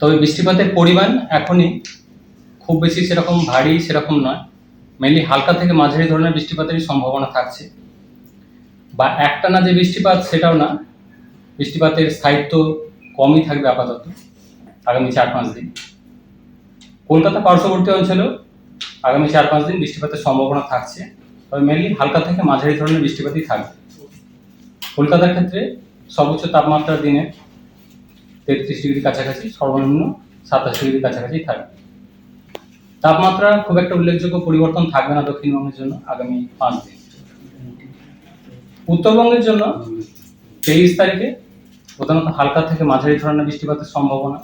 তবে বৃষ্টিপাতের পরিমাণ এখনই খুব বেশি সেরকম ভারী সেরকম নয়। মেনলি হালকা থেকে মাঝারি ধরনের বৃষ্টিপাতেরই সম্ভাবনা থাকছে। বা একটানা যে বৃষ্টিপাত সেটাও না, বৃষ্টিপাতের স্থায়িত্ব কমই থাকবে আপাতত আগামী চার পাঁচ দিন। কলকাতা পার্শ্ববর্তী অঞ্চলেও আগামী চার পাঁচ দিন বৃষ্টিপাতের সম্ভাবনা থাকছে, তবে মেনলি হালকা থেকে মাঝারি ধরনের বৃষ্টিপাতই থাকবে। কলকাতার ক্ষেত্রে সর্বোচ্চ তাপমাত্রা দিনে তেত্রিশ ডিগ্রি কাছাকাছি, সর্বনিম্ন সাতাশ ডিগ্রি কাছাকাছি থাকবে। তাপমাত্রা খুব একটা উল্লেখযোগ্য পরিবর্তন থাকবে না দক্ষিণবঙ্গের জন্য আগামী পাঁচ দিন। উত্তরবঙ্গের জন্য তেইশ তারিখে প্রধানত হালকা থেকে মাঝারি ধরনের বৃষ্টিপাতের সম্ভাবনা।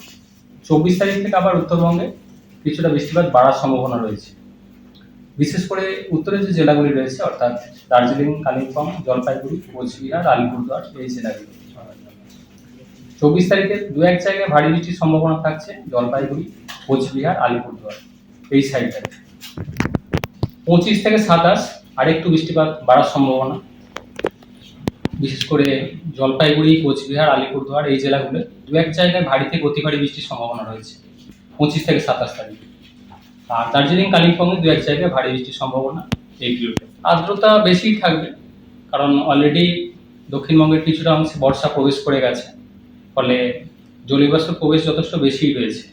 চব্বিশ তারিখ থেকে আবার উত্তরবঙ্গে কিছুটা বৃষ্টিপাত বাড়ার সম্ভাবনা রয়েছে। বিশেষ করে উত্তরে যে জেলাগুলি রয়েছে, অর্থাৎ দার্জিলিং, কালিম্পং, জলপাইগুড়ি, কোচবিহার, আলিপুরদুয়ার এই জেলাগুলি। চব্বিশ তারিখে দু এক জায়গায় ভারী বৃষ্টির সম্ভাবনা থাকছে, জলপাইগুড়ি, কোচবিহার, আলিপুরদুয়ার, এই সাইডটাতে পঁচিশ থেকে সাতাশ, আরেকটু বৃষ্টিপাত বাড়ার সম্ভাবনা। বিশেষ করে জলপাইগুড়ি, কোচবিহার, আলিপুরদুয়ার, এই জেলাগুলো দু এক জায়গায় ভারী থেকে অতি ভারী বৃষ্টির সম্ভাবনা রয়েছে, পঁচিশ থেকে সাতাশ তারিখ। আর দার্জিলিং, কালিম্পংয়ে দু এক জায়গায় ভারী বৃষ্টির সম্ভাবনা। এই পিরিয়ডে আর্দ্রতা বেশি থাকবে, কারণ অলরেডি দক্ষিণবঙ্গের কিছুটা অংশে বর্ষা প্রবেশ করে গেছে। ফলে জলীয়বাষ্পের প্রবেশ যথেষ্ট বেশিই রয়েছে।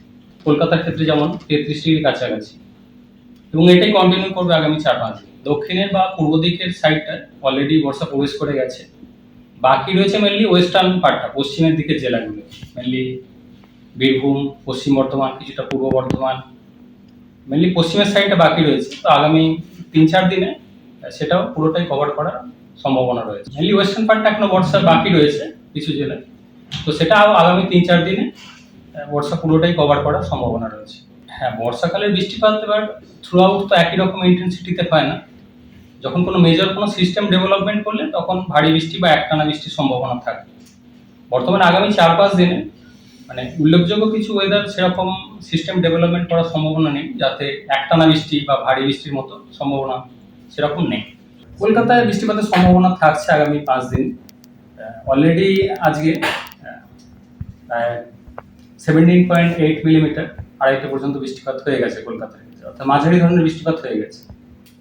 কলকাতার ক্ষেত্রে যেমন তেত্রিশ ডিগ্রি কাছাকাছি। এবং এটাই কন্টিনিউ করবে আগামী চার পাঁচ দিন। দক্ষিণের বা পূর্ব দিকের সাইডটা অলরেডি বর্ষা প্রবেশ করে গেছে। বাকি রয়েছে মেনলি ওয়েস্টার্ন পার্টটা পশ্চিমের দিকের জেলাগুলো। মেনলি বীরভূম, পশ্চিম বর্ধমান, কিছুটা পূর্ব বর্ধমান। মেনলি পশ্চিমের সাইডটা বাকি রয়েছে। তো আগামী তিন চার দিনে সেটাও পুরোটাই কভার করার সম্ভাবনা রয়েছে। মেনলি ওয়েস্টার্ন পার্টটা এখনও বর্ষা বাকি রয়েছে কিছু জেলায়। তো সেটাও আগামী তিন চার দিনে বর্ষা পুরোটাই কভার করার সম্ভাবনা রয়েছে। হ্যাঁ বর্ষাকালের বৃষ্টিপাত এবার থ্রু আউট তো একই রকম ইন্টেন্সিটিতে হয় না। যখন কোনো মেজর কোনো সিস্টেম ডেভেলপমেন্ট করলে তখন ভারী বৃষ্টি বা একটানা বৃষ্টির সম্ভাবনা থাকে। বর্তমানে আগামী চার পাঁচ দিনে মানে উল্লেখযোগ্য কিছু ওয়েদার সেরকম সিস্টেম ডেভেলপমেন্ট করার সম্ভাবনা নেই যাতে একটানা বৃষ্টি বা ভারী বৃষ্টির মতো সম্ভাবনা সেরকম নেই। কলকাতায় বৃষ্টিপাতের সম্ভাবনা থাকছে আগামী পাঁচ দিন। অলরেডি আজকে সেভেন্টিন পয়েন্ট এইট মিলিমিটার আড়াইটা পর্যন্ত বৃষ্টিপাত হয়ে গেছে কলকাতায় অর্থাৎ মাঝারি ধরনের বৃষ্টিপাত হয়ে গেছে।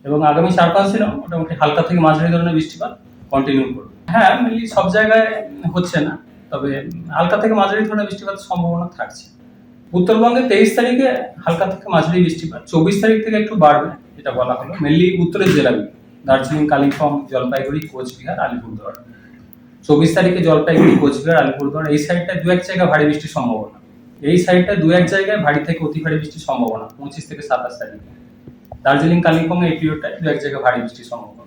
এবং আগামী চার পাঁচ দিনও মোটামুটি হালকা থেকে মাঝারি ধরনের বৃষ্টিপাত কন্টিনিউ করবে। হ্যাঁ মেনলি সব জায়গায় হচ্ছে না, তবে হালকা থেকে মাঝারি ধরনের বৃষ্টিপাতের সম্ভাবনা থাকছে। উত্তরবঙ্গে তেইশ তারিখে হালকা থেকে মাঝারি বৃষ্টিপাত, চব্বিশ তারিখ থেকে একটু বাড়বে যেটা বলা হলো। মেনলি উত্তরের জেলাগুলি, দার্জিলিং, কালিম্পং, জলপাইগুড়ি, কোচবিহার, আলিপুরদুয়ার। চব্বিশ তারিখে জলপাইগুড়ি কোচবিহার আলিপুরদুয়ার এই সাইডটা দু এক জায়গায় ভারী বৃষ্টির সম্ভাবনা। এই সাইডটা দু এক জায়গায় ভারী থেকে অতি ভারী বৃষ্টির সম্ভাবনা, পঁচিশ থেকে সাতাশ তারিখে। দার্জিলিং, কালিম্পং এই পিরিয়ডটায় দু এক জায়গায় ভারী বৃষ্টির সম্ভাবনা।